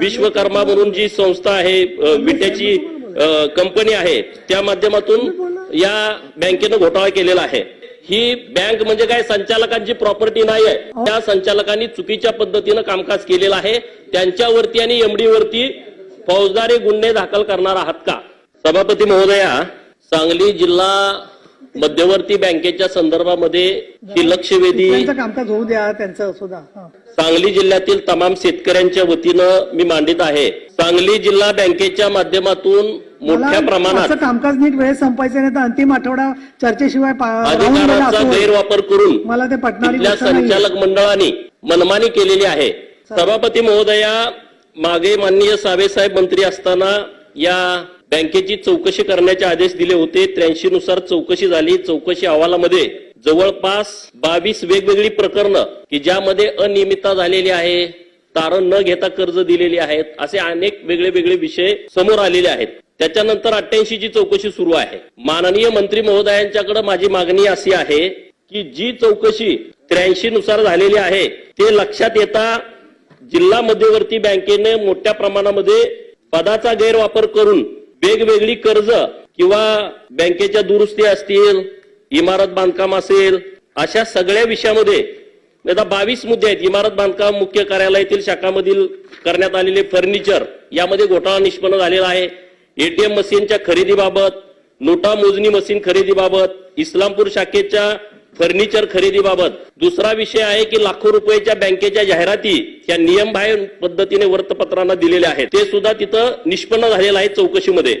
विश्वकर्मा म्हणून जी संस्था आहे विट्याची कंपनी आहे त्या माध्यमातून या बँकेनं घोटाळा केलेला आहे. ही बँक म्हणजे काय? संचालकांची प्रॉपर्टी नाही आहे. त्या संचालकांनी चुकीच्या पद्धतीनं कामकाज केलेलं आहे. त्यांच्यावरती आणि एमडी वरती फौजदारी गुन्हे दाखल करणार आहात का? सभापती महोदया सांगली जिल्हा मध्यवर्ती बँकेच्या संदर्भामध्ये ही लक्षवेधी होऊ द्या त्यांचं सुद्धा. सांगली जिल्ह्यातील तमाम शेतकऱ्यांच्या वतीनं मी मांडित आहे सांगली जिल्हा बँकेच्या माध्यमातून मोठ्या प्रमाणात कामकाज नीट वेळेत संपायचं नाही तर अंतिम आठवडा चर्चेशिवाय अधिकाराचा. गैरवापर करून मला ते नाहीये. संचालक मंडळाने मनमानी केलेली आहे सभापती महोदया मागे माननीय साहेब मंत्री असताना या बँकेची चौकशी करण्याचे आदेश दिले होते. त्र्याऐंशी नुसार चौकशी झाली. चौकशी अहवालामध्ये जवळपास बावीस वेगवेगळी प्रकरणं की ज्यामध्ये अनियमितता झालेली आहे तारण न घेता कर्ज दिलेली आहेत असे अनेक वेगळे वेगळे विषय समोर आलेले आहेत. त्याच्यानंतर अठ्ठ्याऐंशी ची चौकशी सुरू आहे. माननीय मंत्री महोदयांच्याकडे माझी मागणी अशी आहे की जी चौकशी त्र्याऐंशी नुसार झालेली आहे ते लक्षात येता जिल्हा मध्यवर्ती बँकेने मोठ्या प्रमाणामध्ये पदाचा गैरवापर करून वेगवेगळी कर्ज किंवा बँकेच्या दुरुस्ती असतील इमारत बांधकाम असेल अशा सगळ्या विषयामध्ये आता बावीस मुद्दे आहेत. इमारत बांधकाम मुख्य कार्यालयातील शाखामधील करण्यात आलेले फर्निचर यामध्ये घोटाळा निष्पन्न झालेला आहे. एटीएम मशीनच्या खरेदीबाबत नोटा मोजणी मशीन खरेदीबाबत इस्लामपूर शाखेच्या फर्निचर खरेदीबाबत. दुसरा विषय आहे की लाखो रुपयाच्या बँकेच्या जाहिराती या नियमबाह्य पद्धतीने वृत्तपत्रांना दिलेल्या आहेत. ते सुद्धा तिथं निष्पन्न झालेलं आहे चौकशीमध्ये.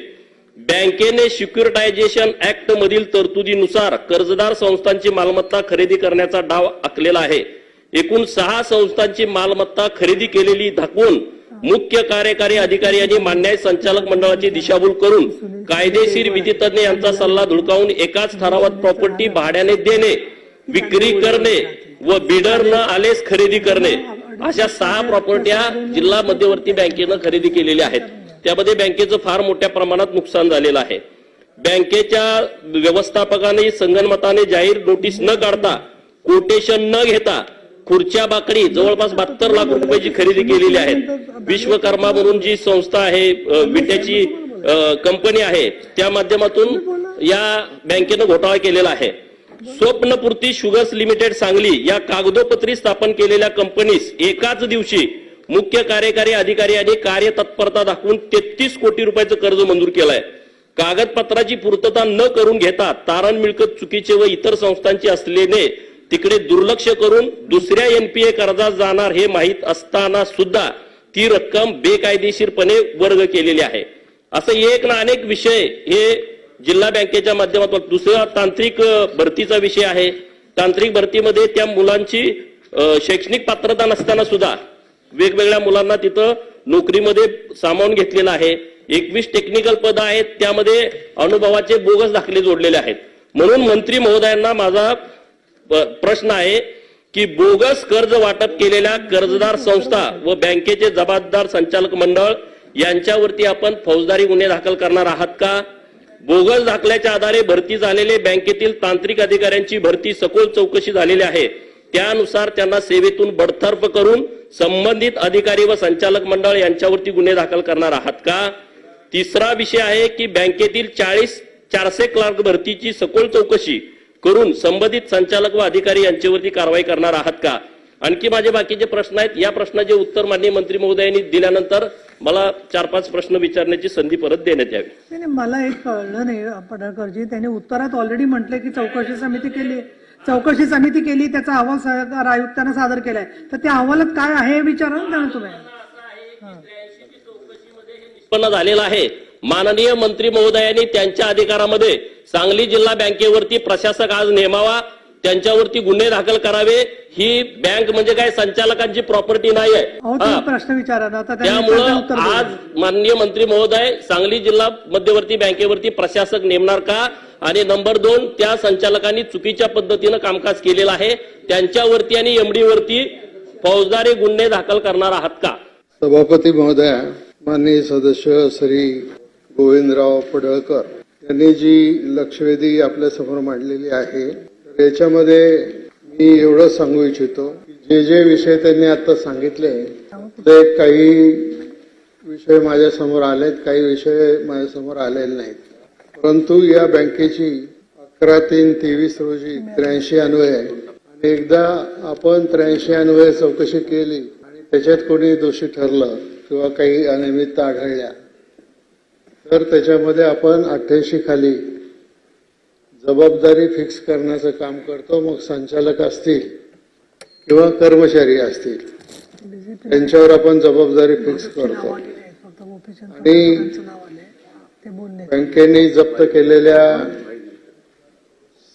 बँकेने सिक्युरिटायझेशन ऍक्ट मधील तरतुदीनुसार कर्जदार संस्थांची मालमत्ता खरेदी करण्याचा डाव आखलेला आहे. एकूण सहा संस्थांची मालमत्ता खरेदी केलेली दाखवून मुख्य कार्यकारी अधिकारी यांनी मान्य संचालक मंडळाची दिशाभूल करून कायदेशीर विधितज्ञ यांचा सल्ला धुडकावून एकाच ठरावात प्रॉपर्टी भाड्याने देणे विक्री करणे व बिडर न आलेच खरेदी करणे अशा सहा प्रॉपर्ट्या जिल्हा मध्यवर्ती बँकेनं खरेदी केलेल्या आहेत. त्यामध्ये बँकेचं फार मोठ्या प्रमाणात नुकसान झालेलं आहे. बँकेच्या व्यवस्थापकाने संगणमताने जाहीर नोटीस न काढता कोटेशन न घेता खुर्च्या बाकडी जवळपास बहात्तर लाख रुपयाची खरेदी केलेली आहे. विश्वकर्मा म्हणून जी संस्था आहे विट्याची कंपनी आहे त्या माध्यमातून या बँकेनं घोटाळा केलेला आहे. स्वप्नपूर्ती शुगर्स लिमिटेड सांगली या कागदोपत्री स्थापन केलेल्या कंपनीस एकाच दिवशी मुख्य कार्यकारी अधिकारी यांनी कार्यतत्परता दाखवून तेहतीस कोटी रुपयाचं कर्ज मंजूर केलंय. कागदपत्राची पूर्तता न करून घेता तारण मिळकत चुकीचे व इतर संस्थांची असल्याने तिकडे दुर्लक्ष करून दुसऱ्या एनपीए कर्जात जाणार हे माहीत असताना सुद्धा ती रक्कम बेकायदेशीरपणे वर्ग केलेली आहे. असं एक ना अनेक विषय हे जिल्हा बँकेच्या माध्यमातून दुसरा तांत्रिक भरतीचा विषय आहे. तांत्रिक भरतीमध्ये त्या मुलांची शैक्षणिक पात्रता नसताना सुद्धा वेगवेगळ्या मुलांना तिथं नोकरीमध्ये सामावून घेतलेलं आहे. एकवीस टेक्निकल पद आहेत त्यामध्ये अनुभवाचे बोगस दाखले जोडलेले आहेत. म्हणून मंत्री महोदयांना माझा प्रश्न आहे की बोगस कर्ज वाटप केलेल्या कर्जदार संस्था व बँकेचे जबाबदार संचालक मंडळ यांच्यावरती आपण फौजदारी गुन्हे दाखल करणार आहात का? बोगस दाखल्याच्या आधारे भरती झालेले बँकेतील तांत्रिक अधिकाऱ्यांची भरती सखोल चौकशी झालेली आहे. त्यानुसार त्यांना सेवेतून बडतर्फ करून संबंधित अधिकारी व संचालक मंडळ यांच्यावरती गुन्हे दाखल करणार आहात का? तिसरा विषय आहे की बँकेतील चाळीस चारशे क्लार्क भरतीची सखोल चौकशी करून संबंधित संचालक व अधिकारी यांच्यावरती कारवाई करणार आहात का? आणखी माझे बाकीचे प्रश्न आहेत. या प्रश्नाचे उत्तर माननीय मंत्री महोदयांनी दिल्यानंतर मला चार पाच प्रश्न विचारण्याची संधी परत देण्यात यावी. मला एक कळलं नाही पडळकरजी. त्यांनी उत्तरात ऑलरेडी म्हटलंय की चौकशी समिती केली. चौकशी समिती केली त्याचा अहवाल सरकार आयुक्तांना सादर केलाय. तर त्या अहवालात काय आहे हे विचारा ना तुम्ही. उत्पन्न झालेला आहे. माननीय मंत्री महोदयांनी त्यांच्या अधिकारामध्ये सांगली जिल्हा बँकेवरती प्रशासक आज नेमावा त्यांच्यावरती गुन्हे दाखल करावे. ही बँक म्हणजे काय? संचालकांची प्रॉपर्टी नाही आहे हा. प्रश्न विचारा त्यामुळं. आज माननीय मंत्री महोदय सांगली जिल्हा मध्यवर्ती बँकेवरती प्रशासक नेमणार का? आणि नंबर दोन त्या संचालकांनी चुकीच्या पद्धतीनं कामकाज केलेलं आहे. त्यांच्यावरती आणि एमडी वरती फौजदारी गुन्हे दाखल करणार आहात का? सभापती महोदया माननीय सदस्य श्री गोविंदराव पडळकर यांनी जी लक्षवेधी आपल्यासमोर मांडलेली आहे तर याच्यामध्ये मी एवढं सांगू इच्छितो की जे जे विषय त्यांनी आता सांगितले ते काही विषय माझ्यासमोर आलेत काही विषय माझ्यासमोर आलेले नाहीत. परंतु या बँकेची अकरा तीन तेवीस रोजी त्र्याऐंशी अन्वय आणि एकदा आपण त्र्याऐंशी अन्वय चौकशी केली आणि त्याच्यात कोणी दोषी ठरलं किंवा काही अनियमितता आढळल्या तर त्याच्यामध्ये आपण अठ्ठ्याऐंशी खाली जबाबदारी फिक्स करण्याचं काम करतो. मग संचालक असतील किंवा कर्मचारी असतील त्यांच्यावर आपण जबाबदारी फिक्स करतो. आणि- बँकेने जप्त केलेल्या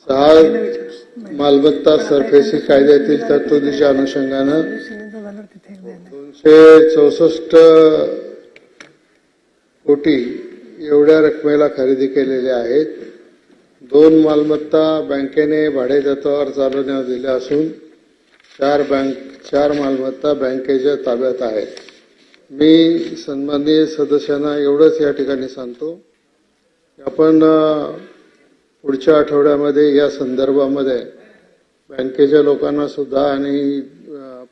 सहा मालमत्ता सरफेसी कायद्यातील तरतुदीच्या अनुषंगानं. दोनशे चौसष्ट कोटी एवढ्या रकमेला खरेदी केलेल्या आहेत. दोन मालमत्ता बँकेने भाडेतत्वावर चालवण्यात दिल्या असून चार बँक चार मालमत्ता बँकेच्या ताब्यात आहेत. मी सन्माननीय सदस्यांना एवढंच या ठिकाणी सांगतो आपण पुढच्या आठवड्यामध्ये या संदर्भामध्ये बँकेच्या लोकांना सुद्धा आणि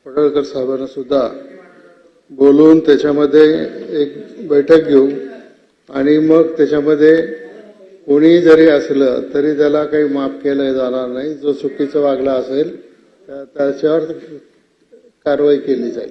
पडळकर साहेबांना सुद्धा बोलून त्याच्यामध्ये एक बैठक घेऊ. आणि मग त्याच्यामध्ये कोणी जरी असलं तरी त्याला काही माफ केलं जाणार नाही. जो चुकीचं वागला असेल त्याच्यावर कारवाई केली जाईल.